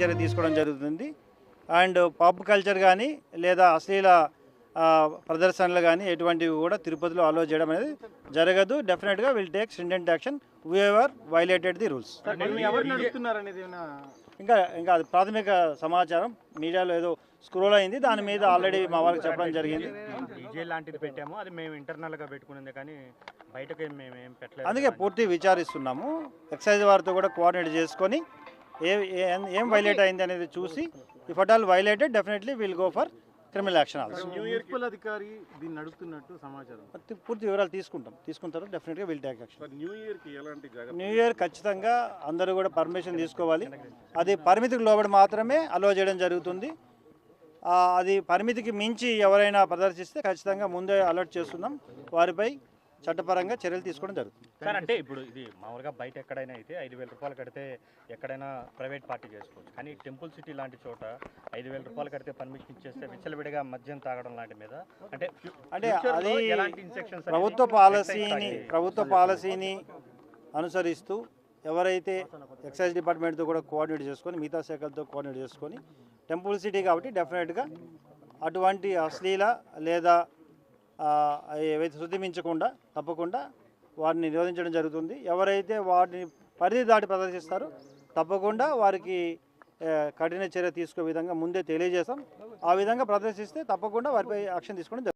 చర్య తీసుకోవడం జరుగుతుంది. అండ్ పబ్ కల్చర్ కానీ లేదా అశ్లీల ప్రదర్శనలు కానీ ఎటువంటివి కూడా తిరుపతిలో అలో చేయడం అనేది జరగదు. డెఫినెట్గా will take stringent action whoever violated the rules ఇంకా ఇంకా అది ప్రాథమిక సమాచారం. మీడియాలో ఏదో స్క్రోల్ అయింది. దాని మీద ఆల్రెడీ మా వాళ్ళకి చెప్పడం జరిగింది. డీజే లాంటిది పెట్టాము. అది మేము ఇంటర్నల్గా పెట్టుకునేది కానీ బయటకు మేము ఏం పెట్టలేదు. అందుకే పూర్తి విచారిస్తున్నాము. ఎక్సైజ్ వారితో కూడా కోఆర్డినేట్ చేసుకొని ఏ ఏ- వైలేట్ అయింది అనేది చూసి if at all violated definitely will go for criminal action also అధికారి దీన్ని నడుపుతున్నట్టు సమాచారం. పూర్తి వివరాలు తీసుకుంటాం. తీసుకుంటారు డెఫినెట్గా విల్ టేక్ యాక్షన్ న్యూ ఇయర్కి ఎలాంటి జాగ్రత్త న్యూ ఇయర్ ఖచ్చితంగా అందరూ కూడా పర్మిషన్ తీసుకోవాలి. అది పరిమితికి లోబడి మాత్రమే అలో చేయడం జరుగుతుంది. ఆ, అది పరిమితికి మించి ఎవరైనా ప్రదర్శిస్తే ఖచ్చితంగా ముందే అలర్ట్ చేస్తున్నాం. వారిపై చట్టపరంగా చర్యలు తీసుకోవడం జరుగుతుంది. సార్ అంటే ఇప్పుడు ఇది మామూలుగా బయట ఎక్కడైనా అయితే ఐదు వేల రూపాయలు కడితే ఎక్కడైనా ప్రైవేట్ పార్టీ చేసుకోవచ్చు. కానీ టెంపుల్ సిటీ లాంటి చోట ఐదు వేల రూపాయలు కడితే పర్మిషన్ ఇచ్చేస్తే విచ్చలవిడిగా మద్యం తాగడం లాంటి మీద అంటే అంటే అది ప్రభుత్వ పాలసీని ప్రభుత్వ పాలసీని అనుసరిస్తూ ఎవరైతే ఎక్సైజ్ డిపార్ట్మెంట్తో కూడా కోఆర్డినేట్ చేసుకొని మిగతా శాఖలతో కోఆర్డినేట్ చేసుకొని టెంపుల్ సిటీ కాబట్టి డెఫినెట్గా అటువంటి అశ్లీల లేదా ఏవైతే శుద్ధి మించకుండా తప్పకుండా వారిని నిరోధించడం జరుగుతుంది. ఎవరైతే వాటిని పరిధి దాటి ప్రదర్శిస్తారో తప్పకుండా వారికి కఠిన చర్య తీసుకునే విధంగా ముందే తెలియజేస్తాం. ఆ విధంగా ప్రదర్శిస్తే తప్పకుండా వారిపై యాక్షన్ తీసుకోవడం జరుగుతుంది.